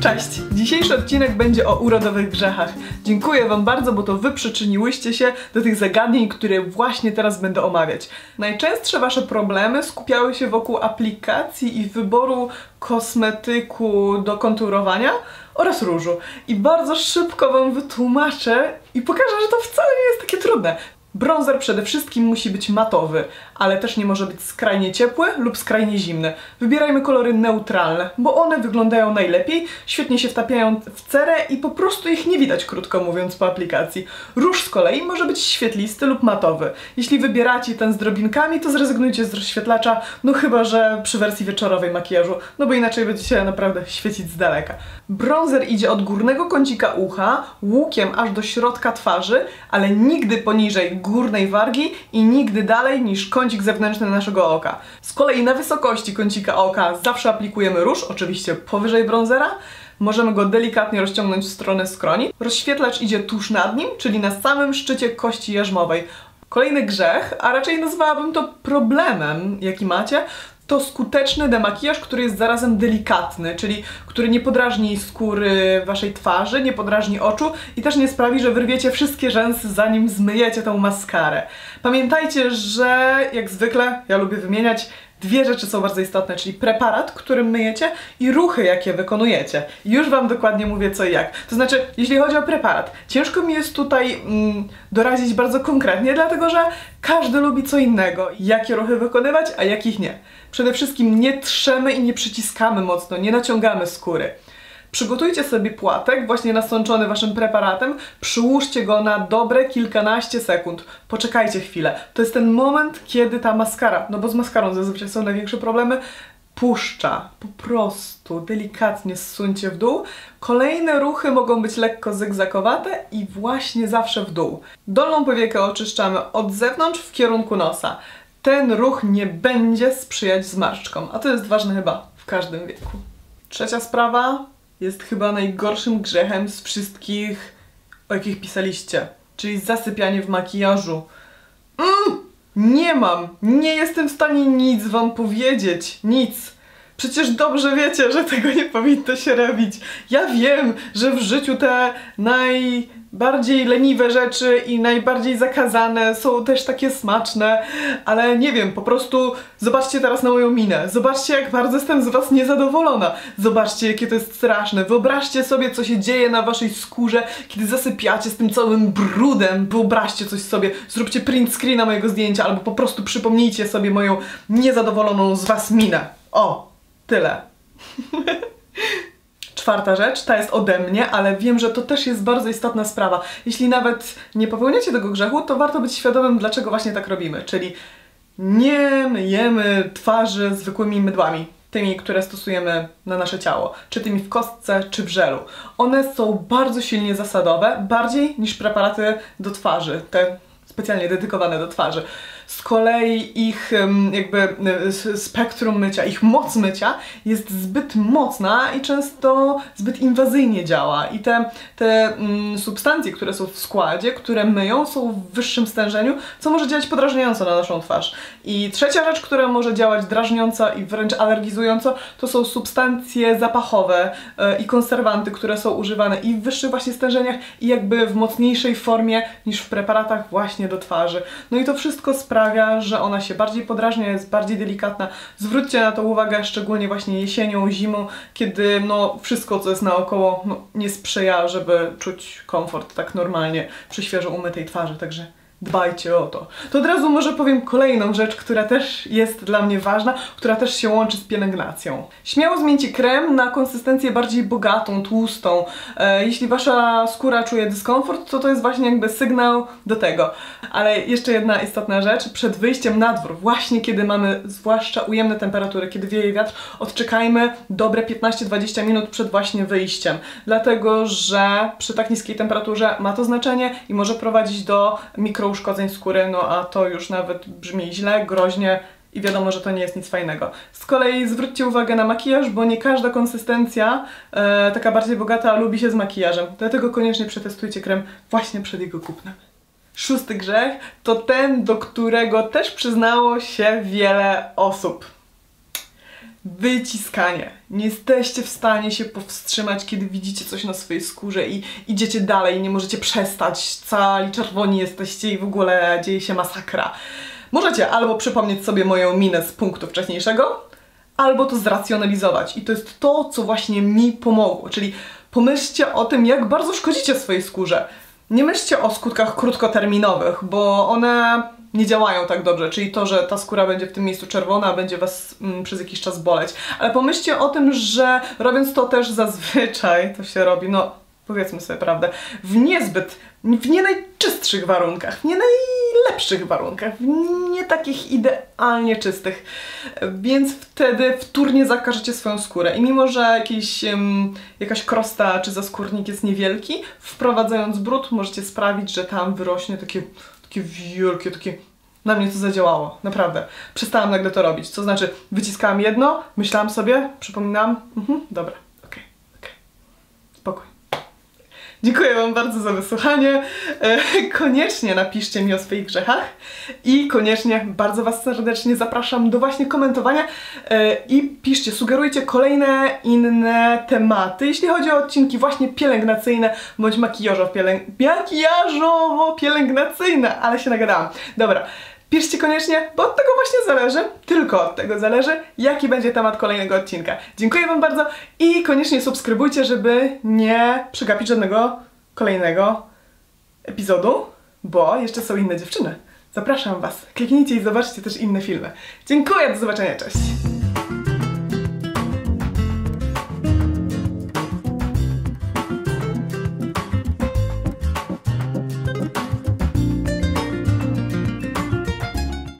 Cześć! Dzisiejszy odcinek będzie o urodowych grzechach. Dziękuję Wam bardzo, bo to Wy przyczyniłyście się do tych zagadnień, które właśnie teraz będę omawiać. Najczęstsze Wasze problemy skupiały się wokół aplikacji i wyboru kosmetyku do konturowania oraz różu. I bardzo szybko Wam wytłumaczę i pokażę, że to wcale nie jest takie trudne. Bronzer przede wszystkim musi być matowy, ale też nie może być skrajnie ciepły lub skrajnie zimny. Wybierajmy kolory neutralne, bo one wyglądają najlepiej, świetnie się wtapiają w cerę i po prostu ich nie widać, krótko mówiąc, po aplikacji. Róż z kolei może być świetlisty lub matowy. Jeśli wybieracie ten z drobinkami, to zrezygnujcie z rozświetlacza, no chyba, że przy wersji wieczorowej makijażu, no bo inaczej będziecie naprawdę świecić z daleka. Bronzer idzie od górnego kącika ucha, łukiem aż do środka twarzy, ale nigdy poniżej górnej wargi i nigdy dalej niż kącik zewnętrzny naszego oka. Z kolei na wysokości kącika oka zawsze aplikujemy róż, oczywiście powyżej bronzera, Możemy go delikatnie rozciągnąć w stronę skroni. Rozświetlacz idzie tuż nad nim, czyli na samym szczycie kości jarzmowej. Kolejny grzech, a raczej nazwałabym to problemem, jaki macie, to skuteczny demakijaż, który jest zarazem delikatny, czyli który nie podrażni skóry waszej twarzy, nie podrażni oczu i też nie sprawi, że wyrwiecie wszystkie rzęsy zanim zmyjecie tą maskarę. Pamiętajcie, że jak zwykle, ja lubię wymieniać, Dwie rzeczy są bardzo istotne, czyli preparat, którym myjecie i ruchy, jakie wykonujecie. Już Wam dokładnie mówię co i jak. To znaczy, jeśli chodzi o preparat, ciężko mi jest tutaj mm, dorazić bardzo konkretnie, dlatego że każdy lubi co innego. Jakie ruchy wykonywać, a jakich nie. Przede wszystkim nie trzemy i nie przyciskamy mocno, nie naciągamy skóry. Przygotujcie sobie płatek, właśnie nasączony waszym preparatem, przyłóżcie go na dobre kilkanaście sekund. Poczekajcie chwilę. To jest ten moment, kiedy ta maskara, no bo z maskarą zazwyczaj są największe problemy, puszcza. Po prostu delikatnie zsuńcie w dół. Kolejne ruchy mogą być lekko zygzakowate i właśnie zawsze w dół. Dolną powiekę oczyszczamy od zewnątrz w kierunku nosa. Ten ruch nie będzie sprzyjać zmarszczkom, a to jest ważne chyba w każdym wieku. Trzecia sprawa jest chyba najgorszym grzechem z wszystkich, o jakich pisaliście, czyli zasypianie w makijażu. Mm, nie mam, nie jestem w stanie nic wam powiedzieć, nic. Przecież dobrze wiecie, że tego nie powinno się robić. Ja wiem, że w życiu te najbardziej leniwe rzeczy i najbardziej zakazane są też takie smaczne, ale nie wiem, po prostu zobaczcie teraz na moją minę. Zobaczcie, jak bardzo jestem z was niezadowolona. Zobaczcie, jakie to jest straszne. Wyobraźcie sobie, co się dzieje na waszej skórze, kiedy zasypiacie z tym całym brudem. Wyobraźcie coś sobie, zróbcie print screena mojego zdjęcia, albo po prostu przypomnijcie sobie moją niezadowoloną z was minę. O, Tyle. Czwarta rzecz, ta jest ode mnie, ale wiem, że to też jest bardzo istotna sprawa. Jeśli nawet nie popełniacie tego grzechu, to warto być świadomym, dlaczego właśnie tak robimy. Czyli nie myjemy twarzy zwykłymi mydłami, tymi, które stosujemy na nasze ciało, czy tymi w kostce, czy w żelu. One są bardzo silnie zasadowe, bardziej niż preparaty do twarzy, te specjalnie dedykowane do twarzy. Z kolei ich jakby spektrum mycia, ich moc mycia jest zbyt mocna i często zbyt inwazyjnie działa. I te, te mm, substancje, które są w składzie, które myją, są w wyższym stężeniu, co może działać podrażniająco na naszą twarz. I trzecia rzecz, która może działać drażniąco i wręcz alergizująco, to są substancje zapachowe yy, i konserwanty, które są używane i w wyższych właśnie stężeniach i jakby w mocniejszej formie niż w preparatach właśnie do twarzy. No i to wszystko sprawia, sprawia, że ona się bardziej podrażnia, jest bardziej delikatna. Zwróćcie na to uwagę, szczególnie właśnie jesienią, zimą, kiedy no, wszystko, co jest naokoło, no, nie sprzyja, żeby czuć komfort tak normalnie przy świeżo umytej twarzy, także dbajcie o to. To od razu może powiem kolejną rzecz, która też jest dla mnie ważna, która też się łączy z pielęgnacją. Śmiało zmieńcie krem na konsystencję bardziej bogatą, tłustą. E, jeśli wasza skóra czuje dyskomfort, to to jest właśnie jakby sygnał do tego. Ale jeszcze jedna istotna rzecz, przed wyjściem na dwór, właśnie kiedy mamy zwłaszcza ujemne temperatury, kiedy wieje wiatr, odczekajmy dobre 15-20 minut przed właśnie wyjściem. Dlatego, że przy tak niskiej temperaturze ma to znaczenie i może prowadzić do mikro uszkodzeń skóry, no a to już nawet brzmi źle, groźnie i wiadomo, że to nie jest nic fajnego. Z kolei zwróćcie uwagę na makijaż, bo nie każda konsystencja e, taka bardziej bogata lubi się z makijażem. Dlatego koniecznie przetestujcie krem właśnie przed jego kupnem. Szósty grzech to ten, do którego też przyznało się wiele osób. Wyciskanie. Nie jesteście w stanie się powstrzymać, kiedy widzicie coś na swojej skórze i idziecie dalej, nie możecie przestać, cali czerwoni jesteście i w ogóle dzieje się masakra. Możecie albo przypomnieć sobie moją minę z punktu wcześniejszego, albo to zracjonalizować. I to jest to, co właśnie mi pomogło. Czyli pomyślcie o tym, jak bardzo szkodzicie swojej skórze. Nie myślcie o skutkach krótkoterminowych, bo one nie działają tak dobrze, czyli to, że ta skóra będzie w tym miejscu czerwona, będzie Was mm, przez jakiś czas boleć. Ale pomyślcie o tym, że robiąc to też zazwyczaj, to się robi, no powiedzmy sobie prawdę, w niezbyt, w nie najczystszych warunkach, w nie najlepszych warunkach, w nie takich idealnie czystych. Więc wtedy wtórnie zakażecie swoją skórę. I mimo, że jakiś, jakaś krosta czy zaskórnik jest niewielki, wprowadzając brud możecie sprawić, że tam wyrośnie takie, takie wielkie, takie na mnie to zadziałało, naprawdę. Przestałam nagle to robić. Co znaczy, wyciskałam jedno, myślałam sobie, przypominam, mhm, dobra, okej, okay, okej, okay. spokój. Dziękuję Wam bardzo za wysłuchanie. E, koniecznie napiszcie mi o swoich grzechach i koniecznie bardzo Was serdecznie zapraszam do właśnie komentowania e, i piszcie, sugerujcie kolejne inne tematy, jeśli chodzi o odcinki właśnie pielęgnacyjne bądź makijażowo-pielęg... makijażowo-pielęgnacyjne, ale się nagadałam. Dobra. Piszcie koniecznie, bo od tego właśnie zależy, tylko od tego zależy, jaki będzie temat kolejnego odcinka. Dziękuję Wam bardzo i koniecznie subskrybujcie, żeby nie przegapić żadnego kolejnego epizodu, bo jeszcze są inne dziewczyny. Zapraszam Was, kliknijcie i zobaczcie też inne filmy. Dziękuję, do zobaczenia, cześć!